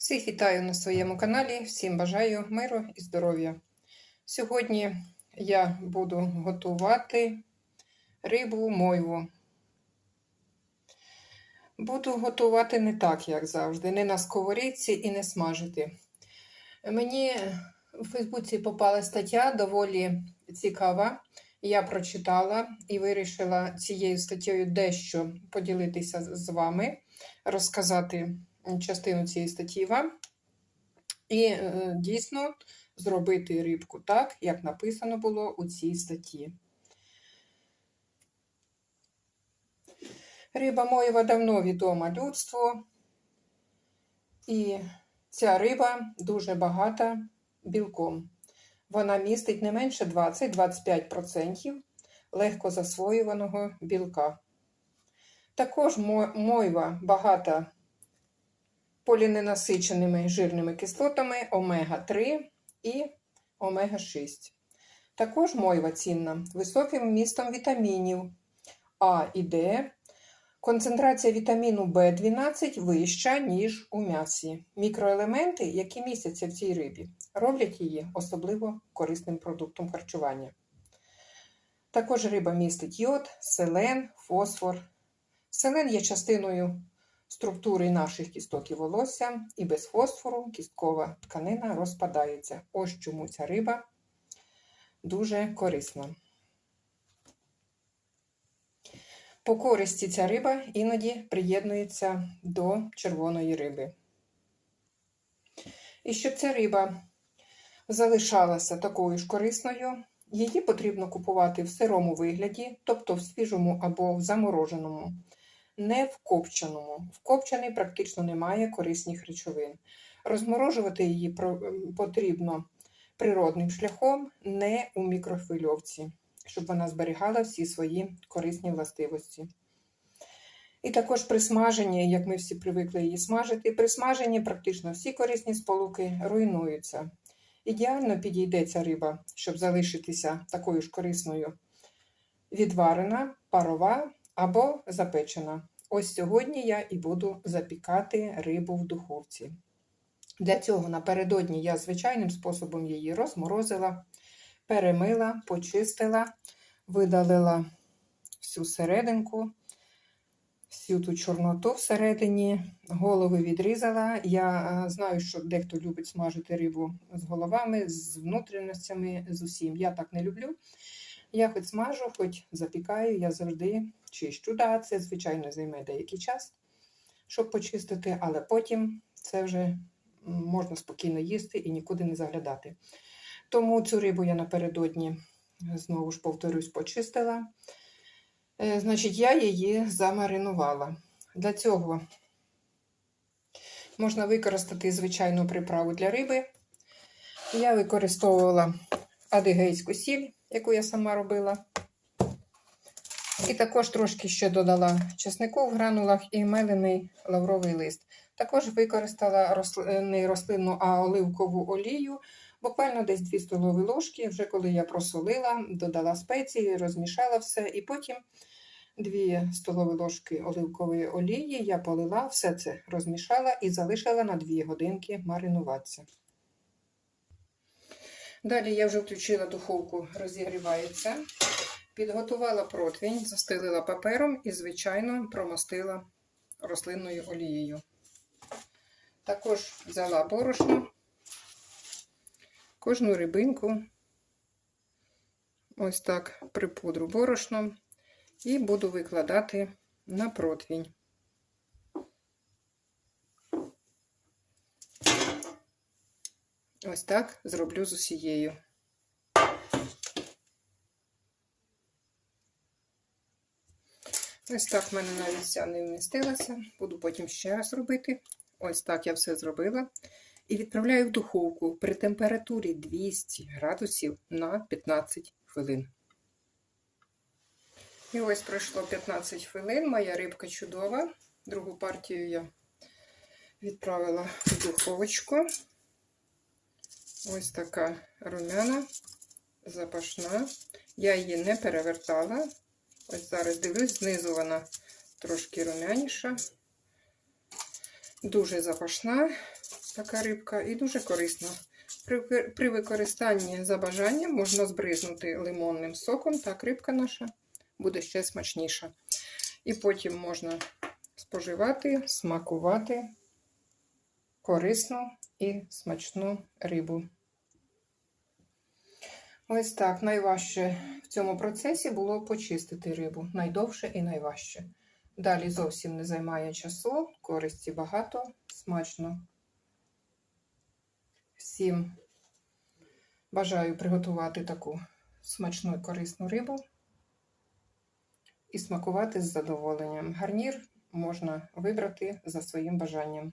Всіх вітаю на своєму каналі. Всім бажаю миру і здоров'я. Сьогодні я буду готувати рибу мойву. Буду готувати не так, як завжди, не на сковорідці і не смажити. Мені у Фейсбуці попала стаття доволі цікава. Я прочитала і вирішила цією статтєю дещо поділитися з вами, розказати частину цієї статті вам. І е, дійсно зробити рибку так, як написано було у цій статті. Риба моєва давно відома людству, і ця риба дуже багата білком. Вона містить не менше 20-25% легко засвоюваного білка. Також мойва багата поліненасиченими жирними кислотами омега-3 і омега-6. Також мойва цінна високим вмістом вітамінів А і Д. Концентрація вітаміну В12 вища, ніж у м'ясі. Мікроелементи, які містяться в цій рибі, роблять її особливо корисним продуктом харчування. Також риба містить йод, селен, фосфор. Селен є частиною структури наших кісток і волосся, і без фосфору кісткова тканина розпадається. Ось чому ця риба дуже корисна. По користі ця риба іноді приєднується до червоної риби. І щоб ця риба залишалася такою ж корисною, її потрібно купувати в сирому вигляді, тобто в свіжому або в замороженому, не в копченому. В копчений практично немає корисних речовин. Розморожувати її потрібно природним шляхом, не у мікрохвильовці щоб вона зберігала всі свої корисні властивості. І також при смаженні, як ми всі привикли її смажити, при смаженні практично всі корисні сполуки руйнуються. Ідеально підійде ця риба, щоб залишитися такою ж корисною, відварена, парова або запечена. Ось сьогодні я і буду запікати рибу в духовці. Для цього напередодні я звичайним способом її розморозила перемила, почистила, видалила всю серединку, всю ту чорноту всередині, голови відрізала. Я знаю, що дехто любить смажити рибу з головами, з внутрішностями, з усім. Я так не люблю. Я хоч смажу, хоч запікаю, я завжди чищу. Да, Це, звичайно, займе деякий час, щоб почистити, але потім це вже можна спокійно їсти і нікуди не заглядати. Тому цю рибу я напередодні, знову ж повторюсь, почистила. Е, значить, я її замаринувала. Для цього можна використати звичайну приправу для риби. Я використовувала адигейську сіль, яку я сама робила. І також трошки ще додала чеснику в гранулах і мелений лавровий лист. Також використала не рослинну, а оливкову олію. Буквально десь 2 столові ложки, вже коли я просолила, додала спеції, розмішала все, і потім 2 столові ложки оливкової олії я полила, все це розмішала і залишила на 2 годинки маринуватися. Далі я вже включила духовку, розігрівається. Підготувала противень, застелила папером і, звичайно, промастила рослинною олією. Також взяла борошно кожну рибинку ось так припудру борошном і буду викладати на противінь. Ось так зроблю з усією. Ось так в мене навіть вся не вмістилася. Буду потім ще раз робити. Ось так я все зробила і відправляю в духовку при температурі 200 градусів на 15 хвилин. І ось пройшло 15 хвилин, моя рибка чудова. Другу партію я відправила в духовочку. Ось така румяна, запашна. Я її не перевертала. Ось зараз дивлюсь, знизу вона трошки румяніша, дуже запашна. така рибка і дуже корисна. При, використанні за бажанням можна збризнути лимонним соком, так рибка наша буде ще смачніша. І потім можна споживати, смакувати корисну і смачну рибу. Ось так. Найважче в цьому процесі було почистити рибу. Найдовше і найважче. Далі зовсім не займає часу, користі багато, смачно. Всім бажаю приготувати таку смачну і корисну рибу і смакувати з задоволенням. Гарнір можна вибрати за своїм бажанням.